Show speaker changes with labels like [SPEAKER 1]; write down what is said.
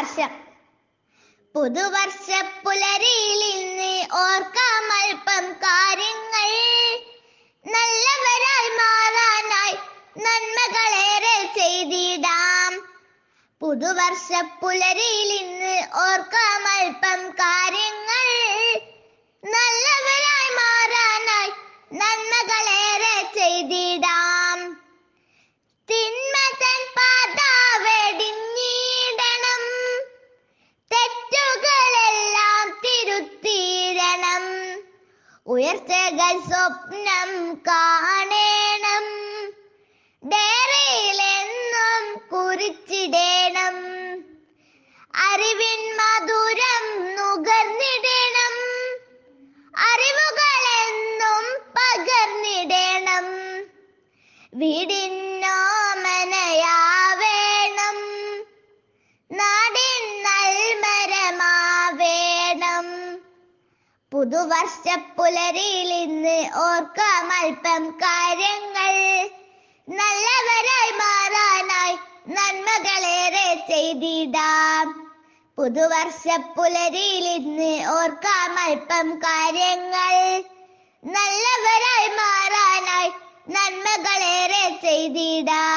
[SPEAKER 1] പുതുവർഷം പുതുവർഷ പുലരിയിൽ ഓർക്കാം അല്പം കാര്യങ്ങൾ. നല്ലവരായി മാറാനായി നന്മകളേറെ ചെയ്തിടാം. പുതുവർഷ പുലരിയിൽ ഇന്ന് ഉയർച്ചകൾ സ്വപ്നം കാണേണം. ഡയറിയിലെന്നും കുറിച്ചിടേണം. അറിവിൻ മധുരം നുകർന്നിടണം. അറിവുകളെന്നും പകർന്നിടേണം. വീടിന്നോമനയാവേണം പുതുവർഷ പുലരിയിൽ ഇന്ന് ഓർക്കാം അല്പം കാര്യങ്ങൾ. നല്ലവരായി മാറാനായി നന്മകളേറെ ചെയ്തിടാം. പുതുവർഷ പുലരിയിൽ ഇന്ന് ഓർക്കാം അല്പം കാര്യങ്ങൾ. നല്ലവരായി മാറാനായി നന്മകളേറെ ചെയ്തിടാം.